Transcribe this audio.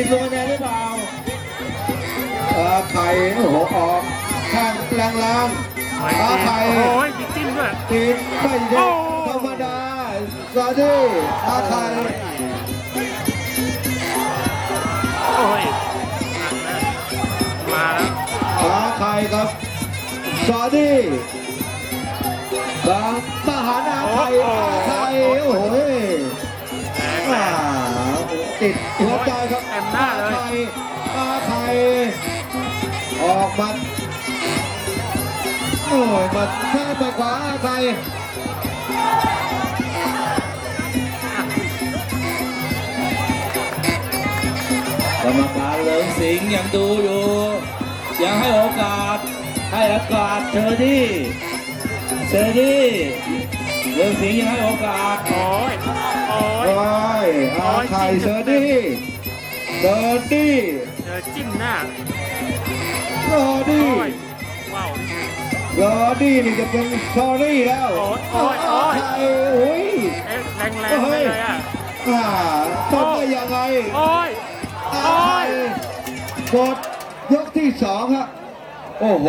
สิบลงคะแนนหรือเปล่าอาไข่โอ้โหออกข้างแรงล่างไม่อาดีไข่โอ้ยมีจิ้มด้วยติดไม่ใช่ธรรมดาสวัสดีอาไข่โอ้ยหนักนะมาแล้วอาไข่ครับสวัสดีบางทหารอาไข่อาไข่โอ้โหแรงแรอ่างติดหัวใจครับเต็มหน้าเลยไข่อาไข่ออกมาโอ้ยมาซ้ายไปขวาอาไข่กรรมการเลิงสิงห์ยังดูอยู่ ยังให้โอกาส ให้โอกาสเชอรี่เชอรี่เลิงสิงห์ยังให้โอกาส โอ้ย โอ้ย โอ้ยอาไข่เซอร์ดี้ เซอร์ดี้เจอจิ้มหน้าเซอร์ดี้โอ้ยว้าวเซอร์ดี้นี่จะเป็นซอรี่แล้วโอ้ยโอ้ยโอ้ยอาไข่โอ้ยเอ๊ะแรงแรงๆไปเลยอะอ่าทำได้ยังไงโอ้ยอาโอ้ไข่ยกดยกที่สองครับโอ้โห